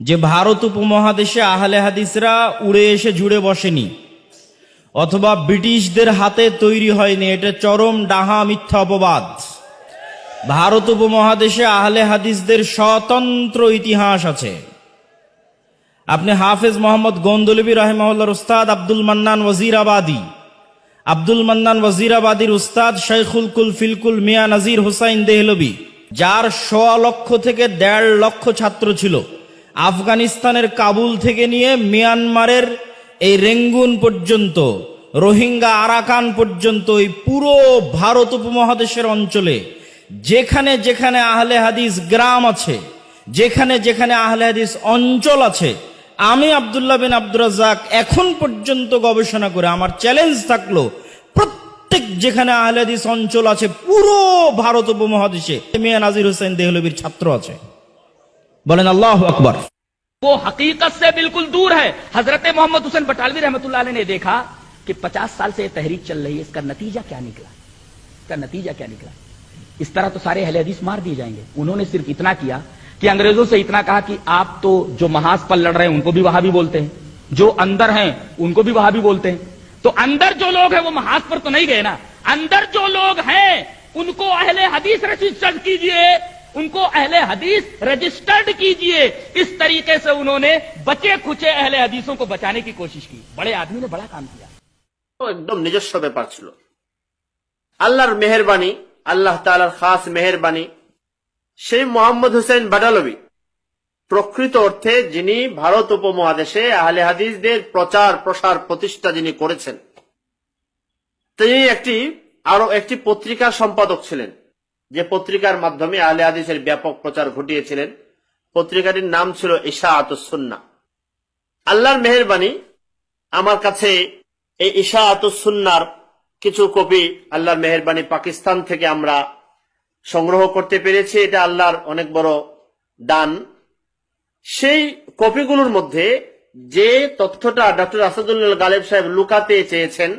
যে ভারত উপমহাদেশে আহলে হাদিসরা উড়ে এসে জুড়ে বসেনি, অথবা ব্রিটিশদের হাতে তৈরি হয়নি, এটা চরম ডাহা মিথ্যা অপবাদ। ভারত উপমহাদেশে আহলে হাদিসদের স্বতন্ত্র ইতিহাস আছে। আপনি হাফেজ মোহাম্মদ গোন্দলবী রাহেমাউল্লার উস্তাদ আব্দুল মান্নান ওয়াজিরাবাদী। আব্দুল মান্নান ওয়াজিরাবাদীর উস্তাদ শেখুল কুল ফিলকুল মিয়া নাজির হুসাইন দেহলবি, যার সোয়া লক্ষ থেকে দেড় লক্ষ ছাত্র ছিল। আফগানিস্তানের কাবুল থেকে নিয়ে মিয়ানমারের এই রেঙ্গুন পর্যন্ত, রোহিঙ্গা আরাকান পর্যন্ত, এই পুরো ভারত উপমহাদেশের অঞ্চলে, যেখানে যেখানে আহলে হাদিস গ্রাম আছে, যেখানে যেখানে আহলে হাদিস অঞ্চল আছে, আমি আব্দুল্লাহ বিন আব্দুর রাজ্জাক এখন পর্যন্ত গবেষণা করে আমার চ্যালেঞ্জ থাকল, প্রত্যেক যেখানে আহলে হাদিস অঞ্চল আছে, পুরো ভারত উপমহাদেশে, মিয়া নাজির হোসেন দেহলবির ছাত্র আছে। বলেন আল্লাহ আকবর वो हकीकत से बिल्कुल दूर है हजरत मोहम्मद हुसैन बटालवी रहमतुल्लाह अलैह ने देखा कि 50 साल से ये तहरीक चल रही है इसका नतीजा क्या निकला इसका नतीजा क्या निकला इस तरह तो सारे अहले हदीस मार दिए जाएंगे उन्होंने सिर्फ इतना किया कि अंग्रेजों से इतना कहा कि आप तो जो महाज पर लड़ रहे हैं उनको भी वहां भी बोलते हैं जो अंदर हैं उनको भी वहां भी बोलते हैं तो अंदर जो लोग हैं वो महाज पर तो नहीं गए ना अंदर जो लोग हैं उनको अहले हदीस रजिस्टर्ड कीजिए उनको अहले हदीस रजिस्टर्ड कीजिए इस तरीके से उन्होंने बचे खुचे अहले हदीसों को बचाने की कोशिश की बड़े आदमी ने बड़ा काम किया একদম নিজস্ব ব্যাপার ছিল আল্লাহর মেহেরবানি আল্লাহ তালার খাস মেহেরবানি সেই মোহাম্মদ হোসেন বাডালবি প্রকৃত অর্থে যিনি ভারত উপমহাদেশে আহলে হাদিসদের প্রচার প্রসার প্রতিষ্ঠা যিনি করেছেন তিনি একটি আরো একটি পত্রিকার সম্পাদক ছিলেন যে পত্রিকার মাধ্যমে আহলে হাদিসের ব্যাপক প্রচার ঘটিয়েছিলেন, পত্রিকাটির নাম ছিল ঈশা আতুসুন্না আল্লাহর মেহেরবানি, আমার কাছে এই ঈশা আতুসুন্নার কিছু কপি আল্লাহর মেহেরবানি পাকিস্তান থেকে আমরা সংগ্রহ করতে পেরেছি, এটা আল্লাহর অনেক বড় দান। সেই কপিগুলোর মধ্যে যে তথ্যটা ডক্টর আসাদুল্লাহ গালেব সাহেব লুকাতে চেয়েছেন,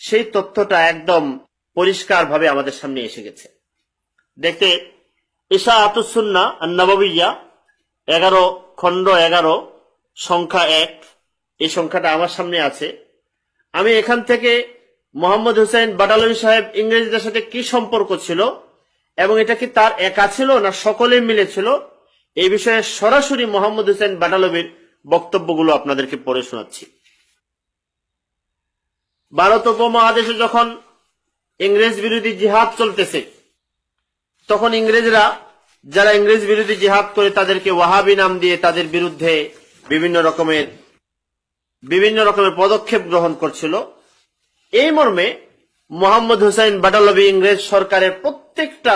সেই তথ্যটা একদম পরিষ্কারভাবে আমাদের সামনে এসে গেছে। দেখতে ঈশা আতুসুন্না নববিয়া এগারো, খণ্ড এগারো, সংখ্যা এক। এই সংখ্যাটা আমার সামনে আছে। আমি এখান থেকে মোহাম্মদ হুসেন বাটালবি সাহেব ইংরেজদের সাথে কি সম্পর্ক ছিল এবং এটা কি তার একা ছিল না সকলে মিলে ছিল এই বিষয়ে সরাসরি মোহাম্মদ হুসেন বাটালবির বক্তব্যগুলো আপনাদেরকে পড়ে শোনাচ্ছি। ভারত উপমহাদেশে যখন ইংরেজ বিরোধী জিহাদ চলতেছে তখন ইংরেজরা, যারা ইংরেজ বিরোধী জিহাদ করে তাদেরকে ওয়াহাবি নাম দিয়ে তাদের বিরুদ্ধে বিভিন্ন রকমের বিভিন্ন রকমের পদক্ষেপ গ্রহণ করছিল। এই মর্মে মোহাম্মদ হুসাইন বাটালবি ইংরেজ সরকারের প্রত্যেকটা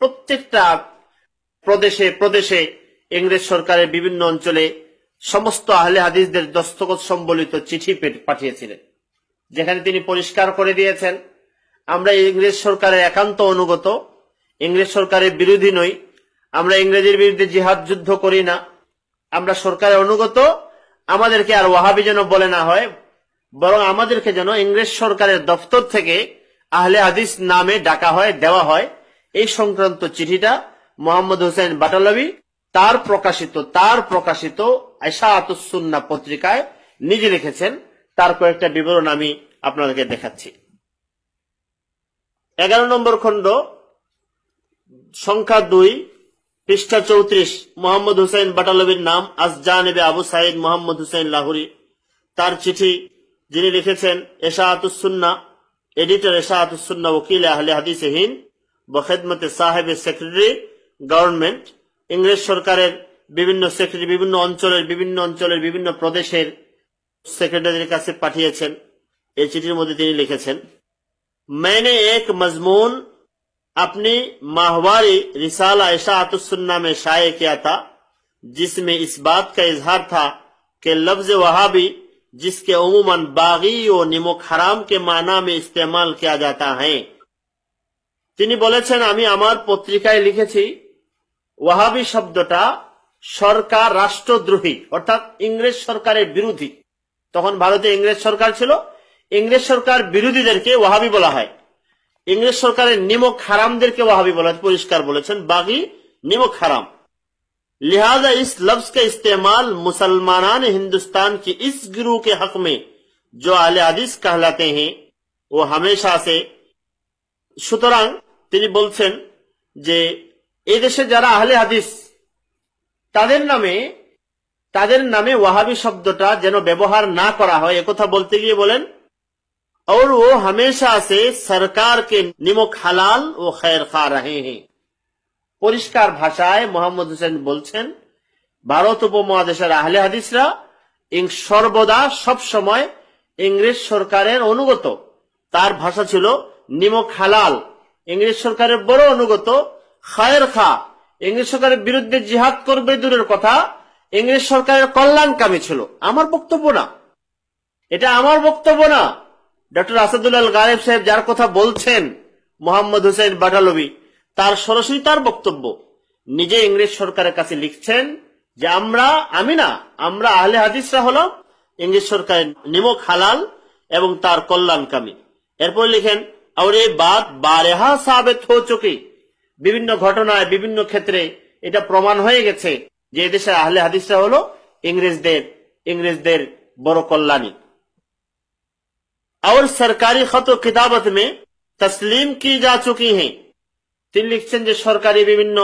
প্রত্যেকটা প্রদেশে প্রদেশে ইংরেজ সরকারের বিভিন্ন অঞ্চলে সমস্ত আহলে হাদিসদের দস্তখত সম্বলিত চিঠি পাঠিয়েছিলেন। যেখানে তিনি পরিষ্কার করে দিয়েছেন, আমরা ইংরেজ সরকারের একান্ত অনুগত ইংরেজ সরকারের বিরোধী নই। আমরা ইংরেজের বিরুদ্ধে জিহাদ যুদ্ধ করি না। আমরা সরকারের অনুগত। আমাদেরকে আর ওয়াহাবি যেন বলে না হয়, বরং আমাদেরকে যেন ইংরেজ সরকারের দপ্তর থেকে আহলে হাদিস নামে ডাকা হয়, দেওয়া হয়। এই সংক্রান্ত চিঠিটা মোহাম্মদ হোসেন বাটালবি তার প্রকাশিত তার প্রকাশিত আয়সা আতুসুন্না পত্রিকায় নিজে লিখেছেন। তার কয়েকটা বিবরণ আমি আপনাদেরকে দেখাচ্ছি। এগারো নম্বর খণ্ড সংখ্যা দুই পৃষ্ঠা চৌত্রিশ মোহাম্মদ হুসাইন বাটালবির নাম আসজানেবে আবু সাইদ মোহাম্মদ হুসাইন লাহুরি তার চিঠি যিনি লিখেছেন এশাহাতুসুন্না এডিটর এশাহাতুসুন্না ওকিল আহলে হাদিসে হিন বখেদমতে সাহেব সেক্রেটারি গভর্নমেন্ট ইংরেজ সরকারের বিভিন্ন সেক্রেটারি বিভিন্ন অঞ্চলের বিভিন্ন অঞ্চলের বিভিন্ন প্রদেশের সেক্রেটারির কাছে পাঠিয়েছেন এই চিঠির মধ্যে তিনি লিখেছেন मैंने एक मजमून अपनी माहवारी रिसाला इशातुसन्ना में शाये किया था जिसमें इस बात का इजहार था कि लफ्ज वहाबी जिसके उमूमन बागी व निमुक हराम के माना में इस्तेमाल किया जाता है তিনি বলেছেন আমি আমার পত্রিকায় লিখেছি ওয়াহাবি শব্দটা সরকার রাষ্ট্রদ্রোহী অর্থাৎ ইংরেজ সরকারের বিরোধী তখন ভারতে ইংরেজ সরকার ছিল ইংরেজ সরকার বিরোধীদেরকে ওয়াহাবি বলা হয় ইংরেজ সরকারের নিমক হারামদেরকে ওয়াহাবি বলা হয় পরিষ্কার বলেছেন বাগি নিমক হারাম लिहाजा इस लफ्ज का इस्तेमाल मुसलमान हिंदुस्तान की इस गिरोह के हक में जो आले हदीस कहलाते हैं वो हमेशा से সুতরাং তিনি বলছেন যে এই দেশে যারা আহলে হাদিস তাদের নামে তাদের নামে ওয়াহাবি শব্দটা যেন ব্যবহার না করা হয় একথা বলতে গিয়ে বলেন और वो हमेशा से सरकार के निमक हलाल ও खैर खा रहे हैं পরিষ্কার ভাষায় মোহাম্মদ হোসেন বলছেন ভারত উপমহাদেশের আহলে হাদিসরা ইং সর্বদা সব সময় ইংরেজ সরকারের অনুগত তার ভাষা ছিল নিমক হালাল ইংরেজ সরকারের বড় অনুগত খায়ের খা ইংরেজ সরকারের বিরুদ্ধে জিহাদ করবে দূরের কথা ইংরেজ সরকারের কল্যাণকামী ছিল আমার বক্তব্য না এটা আমার বক্তব্য না ডক্টর আসাদুল্লাহ গায়েব সাহেব যার কথা বলছেন মোহাম্মদ হুসেন বাটালবি, তার সরাসরি তার বক্তব্য। নিজে ইংরেজ সরকারের কাছে লিখছেন যে, আমরা, আমি না, আমরা আহলে হাদিসরা হলো ইংরেজ সরকারের নিমক হালাল এবং তার কল্যাণকামী। এরপর লিখেন আর এই বাদ বারেহা সাবেত হো চুকি বিভিন্ন ঘটনায়, বিভিন্ন ক্ষেত্রে এটা প্রমাণ হয়ে গেছে যে, এদেশের আহলে হাদিসরা হলো ইংরেজদের ইংরেজদের বড় কল্যাণী। और सरकारी खत व किताबत में तस्लीम की जा चुकी हैं তিনি লিখছেন যে সরকারি বিভিন্ন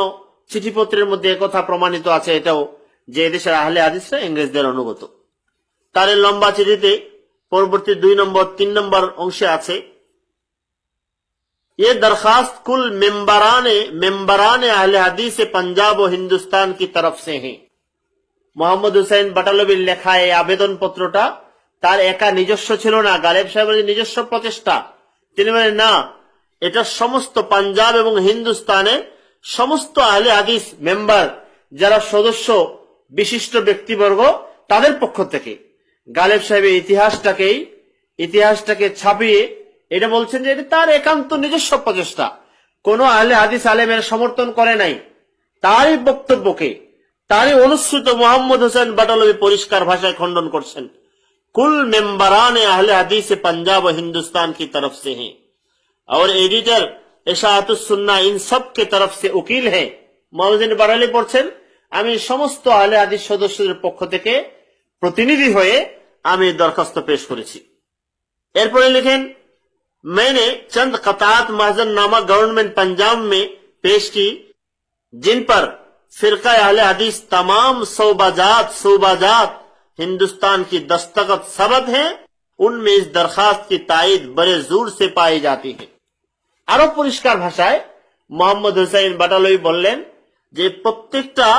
চিঠিপত্রের মধ্যে একথা প্রমাণিত আছে এটাও যে এদেশের আহলে হাদিসরা ইংরেজদের অনুগত তার এই লম্বা চিঠিতে পরবর্তী দুই নম্বর তিন নম্বর অংশে আছে ये दरखास्त कुल मेंबरान मेंबरान अहले हदीस पंजाब व हिंदुस्तान की तरफ से हैं মোহাম্মদ হুসাইন বাটালবির লেখা এই আবেদন পত্রটা তার একা নিজস্ব ছিল না। গালেব সাহেবের নিজস্ব প্রচেষ্টা। তিনি বলেন, না, এটা সমস্ত পাঞ্জাব এবং হিন্দুস্তানে সমস্ত আহলে হাদিস মেম্বার যারা সদস্য বিশিষ্ট ব্যক্তিবর্গ, তাদের পক্ষ থেকে। গালেব সাহেবের ইতিহাসটাকেই, ইতিহাসটাকে ছাপিয়ে এটা বলছেন যে এটা তার একান্ত নিজস্ব প্রচেষ্টা। কোন আহলে হাদিস আলেমের সমর্থন করে নাই। তারই বক্তব্যকে, তারই অনুসৃত মোহাম্মদ হোসেন বাটালবি পরিষ্কার ভাষায় খণ্ডন করছেন। कुल मेंबरान अहले हदीस पंजाब और हिंदुस्तान की तरफ से हैं और एडिटर এশাহাতুসুন্না ইন সবকে তরফ সে উকিল হে মহাজিন বারালি পড়ছেন আমি সমস্ত আহলে হাদিস সদস্যদের পক্ষ থেকে প্রতিনিধি হয়ে আমি দরখাস্ত পেশ করেছি এরপরে লিখেন मैंने चंद कतात महजन नामा गवर्नमेंट पंजाब में पेश की जिन पर फिरका अहले हदीस तमाम सोबाजात सोबाजात हिंदुस्तान की दस्तखत सबत है उनमें इस दरखास्त की तायद बड़े जोर से पाई जाती है আরো পরিষ্কার ভাষায় মোহাম্মদ হুসাইন বাটালই বললেন যে প্রত্যেকটা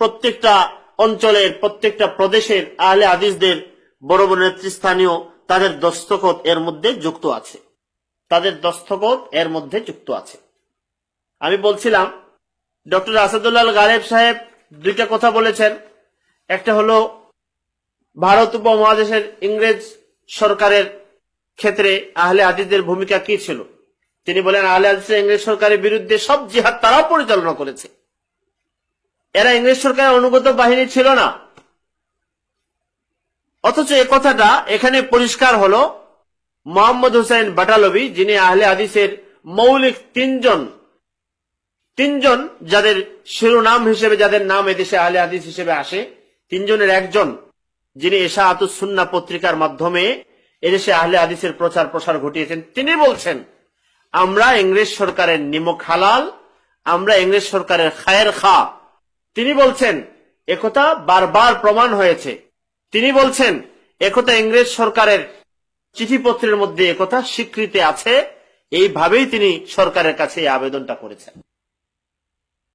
প্রত্যেকটা অঞ্চলের প্রত্যেকটা প্রদেশের আহলে হাদিসদের বড় বড় নেতৃস্থানীয় তাদের দস্তখত এর মধ্যে যুক্ত আছে তাদের দস্তখত এর মধ্যে যুক্ত আছে আমি বলছিলাম ডক্টর আসাদুল্লাহ গালেব সাহেব দুইটা কথা বলেছেন একটা হলো ভারত উপমহাদেশের ইংরেজ সরকারের ক্ষেত্রে আহলে হাদিসদের ভূমিকা কি ছিল? তিনি বলেন, আহলে হাদিসের ইংরেজ সরকারের বিরুদ্ধে সব জিহাদ তারাও পরিচালনা করেছে। এরা ইংরেজ সরকারের অনুগত বাহিনী ছিল না। অথচ এ কথাটা এখানে পরিষ্কার হলো মোহাম্মদ হুসাইন বাটালবি, যিনি আহলে হাদিসের মৌলিক তিনজন তিনজন যাদের শিরোনাম হিসেবে, যাদের নাম এদেশে আহলে হাদিস হিসেবে আসে তিনজনের একজন, যিনি এশা আতুসুন্না পত্রিকার মাধ্যমে এদেশে আহলে আদিসের প্রচার প্রসার ঘটিয়েছেন, তিনি বলছেন, আমরা ইংরেজ সরকারের নিমক হালাল, আমরা ইংরেজ সরকারের খায়ের খা তিনি বলছেন, একথা বারবার প্রমাণ হয়েছে। তিনি বলছেন, একথা ইংরেজ সরকারের চিঠিপত্রের মধ্যে একথা স্বীকৃতি আছে। এইভাবেই তিনি সরকারের কাছে এই আবেদনটা করেছেন।